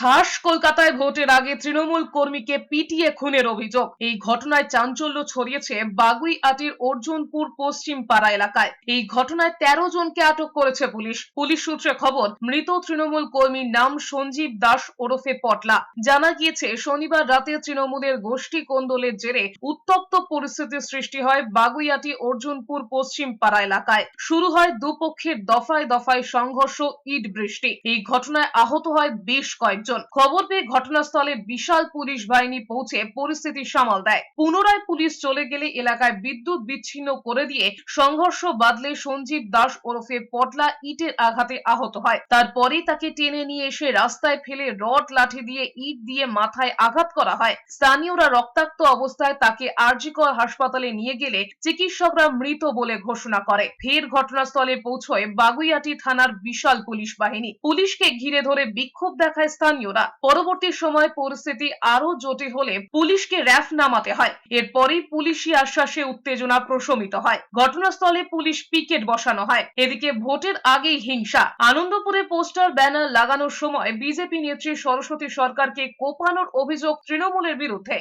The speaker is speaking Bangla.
খাস কলকাতায় ভোটের আগে তৃণমূল কর্মীকে পিটিয়ে খুনের অভিযোগ। এই ঘটনায় চাঞ্চল্য ছড়িয়েছে বাগুইআটির অর্জুনপুর পশ্চিম পাড়া এলাকায়। এই ঘটনায় তেরো জনকে আটক করেছে পুলিশ। পুলিশ সূত্রে খবর, মৃত তৃণমূল কর্মীর নাম সঞ্জীব দাস ওরফে পটলা। জানা গিয়েছে, শনিবার রাতে তৃণমূলের গোষ্ঠী কোন্দলের জেরে উত্তপ্ত পরিস্থিতির সৃষ্টি হয় বাগুইআটি অর্জুনপুর পশ্চিম পাড়া এলাকায়। শুরু হয় দুপক্ষের দফায় দফায় সংঘর্ষ, ইট বৃষ্টি। এই ঘটনায় আহত হয় বেশ কয়েকজন। খবর পেয়ে ঘটনাস্থলে বিশাল পুলিশ বাহিনী পৌঁছে পরিস্থিতি সামাল দেয়। পুনরায় পুলিশ চলে গেলে এলাকায় বিদ্যুৎ বিচ্ছিন্ন করে দিয়ে সংঘর্ষ বাদলে সঞ্জীব দাস ওরফে পটলা ইটের আঘাতে আহত হয়। তারপরেই তাকে টেনে নিয়ে এসে রাস্তায় ফেলে রড লাঠি দিয়ে ইট দিয়ে মাথায় আঘাত করা হয়। স্থানীয়রা রক্তাক্ত অবস্থায় তাকে আরজিকর হাসপাতালে নিয়ে গেলে চিকিৎসকরা মৃত বলে ঘোষণা করে। ফের ঘটনাস্থলে পৌঁছয় বাগুইয়াটি থানার বিশাল পুলিশ বাহিনী। পুলিশকে ঘিরে ধরে বিক্ষোভ দেখায় স্থানীয়রা। পরবর্তী সময় পরিস্থিতি আরও জটিল হলে পুলিশকে র্যাফ নামাতে হয়। এরপরই পুলিশি আশ্বাসে উত্তেজনা প্রশমিত হয়। ঘটনাস্থলে পুলিশ পিকেট বসানো হয়। এদিকে ভোটের আগেই হিংসা। আনন্দপুরে পোস্টার, ব্যানার লাগানোর সময় বিজেপি নেত্রী সরস্বতী সরকারকে কোপানোর অভিযোগ তৃণমূলের বিরুদ্ধে।